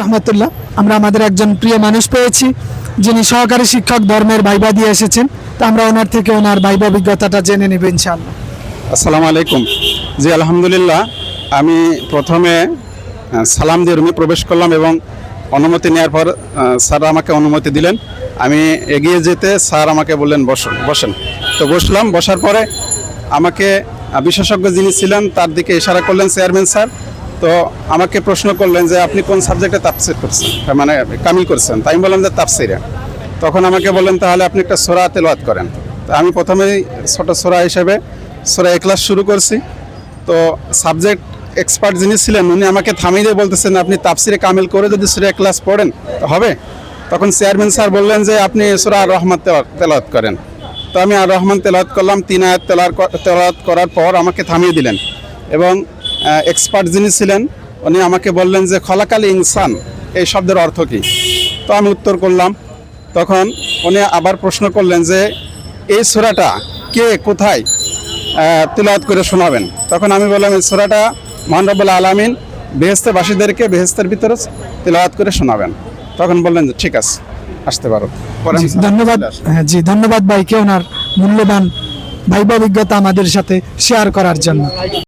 রহমতুল্লাহ। আমরা আমাদের একজন প্রিয় মানুষ পেয়েছি, যিনি সহকারী শিক্ষক ধর্মের ভাইবা দিয়ে এসেছেন। তো আমরা ওনার থেকে ওনার ভাইবা অভিজ্ঞতাটা জেনে নেব ইনশাআল্লাহ। আসসালামু আলাইকুম। জি, আলহামদুলিল্লাহ। আমি প্রথমে সালাম দিয়ে রুমে প্রবেশ করলাম এবং অনুমতি নেওয়ার পর স্যার আমাকে অনুমতি দিলেন। আমি এগিয়ে যেতে স্যার আমাকে বললেন বসুন বসেন। তো বসলাম, বসার পরে আমাকে বিশেষজ্ঞ যিনি ছিলেন তার দিকে ইশারা করলেন, চেয়ারম্যান স্যার। তো আমাকে প্রশ্ন করলেন যে আপনি কোন সাবজেক্টে তাফসির করছেন? মানে কামিল করছেন। তাই আমি বললাম যে তাফসিরে। তখন আমাকে বললেন, তাহলে আপনি একটা সোরা তেলাওয়াত করেন। তো আমি প্রথমেই ছোট সোরা হিসেবে সোরা ক্লাস শুরু করছি। তো সাবজেক্ট এক্সপার্ট যিনি ছিলেন, উনি আমাকে থামিয়ে দিয়ে বলতেছেন, আপনি তাফসিরে কামিল করে যদি সুরা ক্লাস পড়েন তো হবে? তখন চেয়ারম্যান স্যার বললেন যে, আপনি সুরা রহমান তেলাওয়াত করেন। তো আমি আর রহমান তেলাওয়াত করলাম। তিন আয়াত তেলার তেলাওয়াত করার পর আমাকে থামিয়ে দিলেন। এবং এক্সপার্ট যিনি ছিলেন উনি আমাকে বললেন যে খলাকালি ইনসান এই শব্দের অর্থ কী? তো আমি উত্তর করলাম। তখন উনি আবার প্রশ্ন করলেন যে এই সোরাটা কে কোথায় তিলাওয়াত করে শোনাবেন? তখন আমি বললাম এই সোরাটা মহান রব্বুল আলমিন বেহেস্তেবাসীদেরকে বেহেস্তের ভিতরে তিলাওয়াত করে শোনাবেন। তখন বললেন যে ঠিক আছে আসতে পারো। ধন্যবাদ। হ্যাঁ জি ধন্যবাদ ভাইকে ওনার মূল্যবান ভাইবা অভিজ্ঞতা আমাদের সাথে শেয়ার করার জন্য।